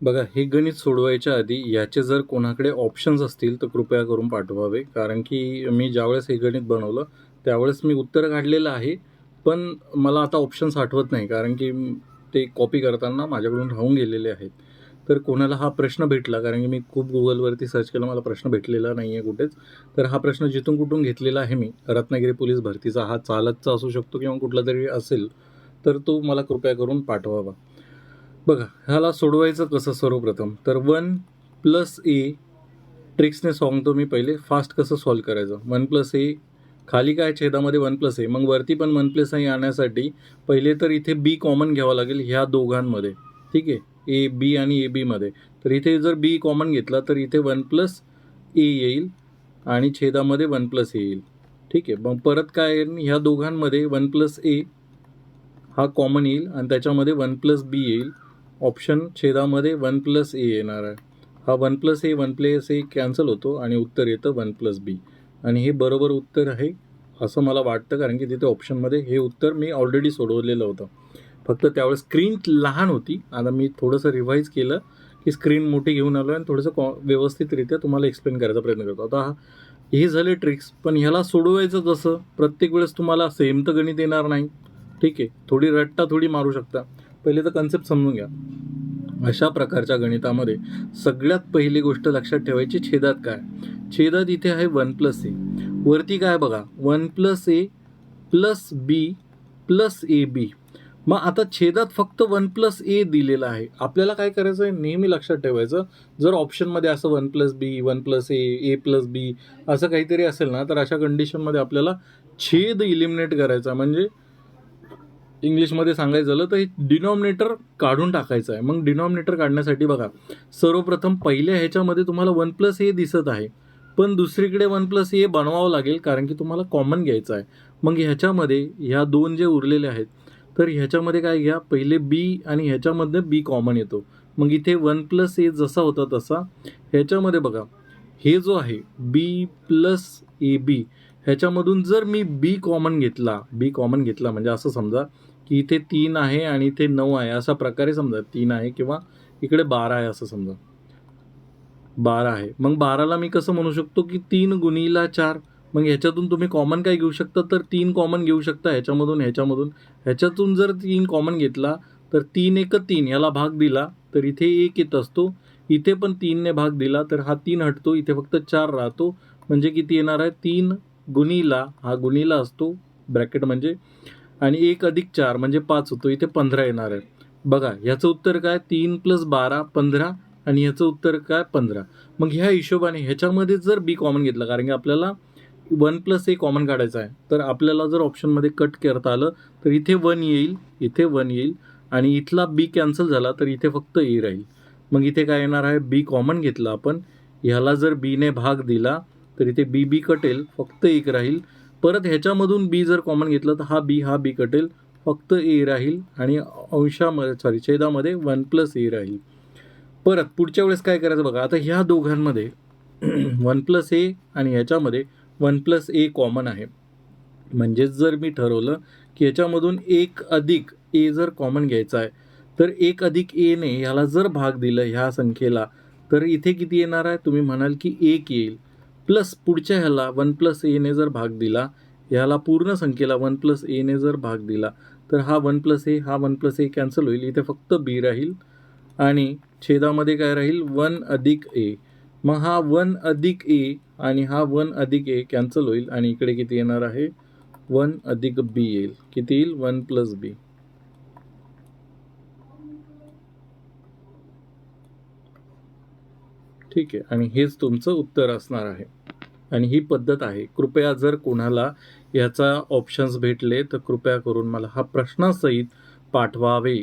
बघा हे गणित सोडवायच्या आधी याचे जर कोणाकडे ऑप्शन्स असतील तर कृपया करून पाठवावे. कारण की मी ज्यावेळेस हे गणित बनवलं त्यावेळेस मी उत्तर काढलेलं आहे पण मला आता ऑप्शन्स आठवत नाही. कारण की ते कॉपी करताना माझ्याकडून राहून गेलेले आहेत. तर कोणाला हा प्रश्न भेटला कारण की मी खूप गुगलवरती सर्च केला मला प्रश्न भेटलेला नाही आहे कुठेच. तर हा प्रश्न जिथून कुठून घेतलेला आहे मी रत्नागिरी पोलीस भरतीचा. हा चालतचा असू शकतो किंवा कुठला तरी असेल तर तो मला कृपया करून पाठवावा. बघा ह्याला सोडवायचं कसं सर्वप्रथम? तर वन प्लस ए ट्रिक्सने सांगतो मी पहिले फास्ट कसं सॉल्व करायचं? वन प्लस ए खाली काय छेदामध्ये वन प्लस ए मग वरती पण वन प्लस ए आणण्यासाठी पहिले तर इथे बी कॉमन घ्यावं लागेल ह्या दोघांमध्ये. ठीक आहे? ए बी आणि ए बीमध्ये तर इथे जर बी कॉमन घेतला तर इथे वन प्लस ए येईल आणि छेदामध्ये वन प्लस ए येईल. ठीक आहे? मग परत काय येईल? ह्या दोघांमध्ये वन प्लस ए हा कॉमन येईल आणि त्याच्यामध्ये वन प्लस बी येईल. ऑप्शन छेदामध्ये वन प्लस ए येणार आहे. हा one plus A one plus A cancel होतो आणि उत्तर येतं वन प्लस बी. आणि हे बरोबर उत्तर आहे असं मला वाटतं कारण की तिथे ऑप्शनमध्ये हे उत्तर मी ऑलरेडी सोडवलेलं होतं. फक्त त्यावेळेस स्क्रीन लहान होती. आता मी थोडंसं रिवाईज केलं की स्क्रीन मोठी घेऊन आलो आणि थोडंसं कॉ व्यवस्थितरित्या तुम्हाला एक्सप्लेन करायचा प्रयत्न करतो. आता हा हे झाले ट्रिक्स पण ह्याला सोडवायचं जसं प्रत्येक वेळेस तुम्हाला सेम तर गणित येणार नाही. ठीक आहे. थोडी रट्टा थोडी मारू शकता. पहिले तर कन्सेप्ट समजून घ्या. अशा प्रकारच्या गणितामध्ये सगळ्यात पहिली गोष्ट लक्षात ठेवायची छेदात काय? छेदात इथे आहे वन प्लस ए वरती काय बघा? One plus A plus B plus A B मग आता छेदात फक्त वन प्लस ए दिलेलं आहे. आपल्याला काय करायचं आहे नेहमी लक्षात ठेवायचं. जर ऑप्शनमध्ये असं one plus B one plus A A plus B असं काहीतरी असेल ना तर अशा कंडिशनमध्ये आपल्याला छेद इलिमिनेट करायचा. म्हणजे इंग्लिशमध्ये सांगायचं झालं तर हे डिनॉमिनेटर काढून टाकायचं आहे. मग डिनॉमिनेटर काढण्यासाठी बघा सर्वप्रथम पहिल्या ह्याच्यामध्ये तुम्हाला वन प्लस ए दिसत आहे पण दुसरीकडे वन प्लस ए बनवावं लागेल कारण की तुम्हाला कॉमन घ्यायचं आहे. मग ह्याच्यामध्ये ह्या दोन जे उरलेले आहेत तर ह्याच्यामध्ये काय घ्या पहिले बी आणि ह्याच्यामध्ये बी कॉमन येतो. मग इथे वन प्लस ए जसा होता तसा ह्याच्यामध्ये बघा हे जो आहे बी प्लस ए बी ह्याच्यामधून जर मी बी कॉमन घेतला बी कॉमन घेतला म्हणजे असं समजा की इथे तीन आहे आणि इथे नऊ आहे. अशा प्रकारे समजा तीन आहे किंवा इकडे बारा आहे असं समजा. बारा आहे. मग बाराला मी कसं म्हणू शकतो की तीन गुणीला चार? मग ह्याच्यातून तुम्ही कॉमन काय घेऊ शकता? तर तीन कॉमन घेऊ शकता ह्याच्यामधून ह्याच्यामधून. ह्याच्यातून जर तीन कॉमन घेतला तर तीन एक तीन याला भाग दिला तर इथे एक येत असतो. इथे पण तीनने भाग दिला तर हा तीन हटतो. इथे फक्त चार राहतो. म्हणजे किती येणार आहे? तीन गुणीला हा गुणीला असतो. ब्रॅकेट म्हणजे आणि एक अधिक चार म्हणजे पाच होतो. इथे पंधरा येणार आहे बघा ह्याचं उत्तर काय? तीन प्लस बारा पंधरा. आणि ह्याचं उत्तर काय? पंधरा. मग ह्या हिशोबाने ह्याच्यामध्ये जर बी कॉमन घेतलं कारण की आपल्याला वन प्लस ए कॉमन काढायचं आहे तर आपल्याला जर ऑप्शनमध्ये कट करता आलं तर इथे वन येईल इथे वन येईल. आणि इथला बी कॅन्सल झाला तर इथे फक्त ए राहील. मग इथे काय येणार आहे? बी कॉमन घेतलं आपण. ह्याला जर बीने भाग दिला तर इथे बी बी कटेल फक्त एक राहील. परत ह्याच्यामधून बी जर कॉमन घेतलं तर हा बी हा बी कटेल. फक्त ए राहील आणि अंशामध्ये सॉरी छेदामध्ये वन प्लस ए राहील. परत पुढच्या वेळेस काय करायचं बघा आता ह्या दोघांमध्ये वन प्लस ए आणि ह्याच्यामध्ये वन प्लस ए कॉमन आहे. म्हणजेच जर मी ठरवलं की ह्याच्यामधून एक अधिक ए जर कॉमन घ्यायचा आहे तर एक अधिक एने ह्याला जर भाग दिलं ह्या संख्येला तर इथे किती येणार आहे? तुम्ही म्हणाल की एक येईल. प्लस पुढच्या ह्याला वन प्लस एने जर भाग दिला ह्याला पूर्ण संख्येला वन प्लस एने जर भाग दिला तर हा वन प्लस ए हा वन प्लस ए कॅन्सल होईल. इथे फक्त बी राहील आणि छेदामध्ये काय राहील? वन अधिक ए मग हा वन अधिक ए आणि हा वन अधिक ए कॅन्सल होईल आणि इकडे किती येणार आहे? वन अधिक बी येईल. किती येईल? वन प्लस बी ठीक आहे. आणि हेच तुमचं उत्तर असणार आहे. आणि ही पद्धत आहे. कृपया जर कोणाला याचा ऑप्शन्स भेटले तर कृपया करून मला हा प्रश्नासहित पाठवावे.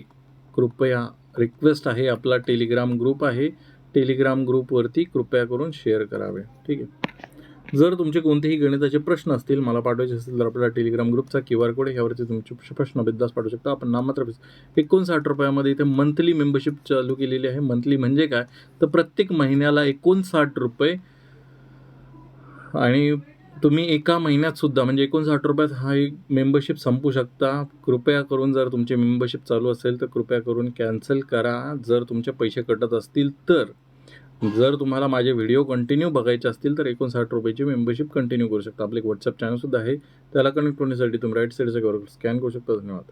कृपया रिक्वेस्ट आहे आपला टेलिग्राम ग्रुप आहे. टेलिग्राम ग्रुपवरती कृपया करून शेअर करावे. ठीक आहे? जर तुमचे कोणतेही गणिताचे प्रश्न असतील मला पाठवायचे असतील तर आपला टेलिग्राम ग्रुपचा क्यू आर कोड ह्यावरती तुमचे प्रश्न बिद्दास पाठवू शकता. आपण नाममात्र एकोणसाठ रुपयामध्ये इथे मंथली मेंबरशिप चालू केलेली आहे. मंथली म्हणजे काय? तर प्रत्येक महिन्याला एकोणसाठ रुपये आणि तुम्ही एका महिन्यात सुद्धा म्हणजे एकोणसाठ रुपयात हा एक मेंबरशिप संपू शकता. कृपया करून जर तुमची मेंबरशिप चालू असेल तर कृपया करून कॅन्सल करा. जर तुमचे पैसे कटत असतील तर जर तुम्हाला माझे व्हिडिओ कंटिन्यू बघायचे असतील तर एकोणसाठ रुपयाची मेंबरशिप कंटिन्यू करू शकता. आपलं एक व्हॉट्सअप चॅनलसुद्धा आहे. त्याला कनेक्ट होण्यासाठी तुम्ही राईट साईडचा कवर स्कॅन करू शकता. धन्यवाद.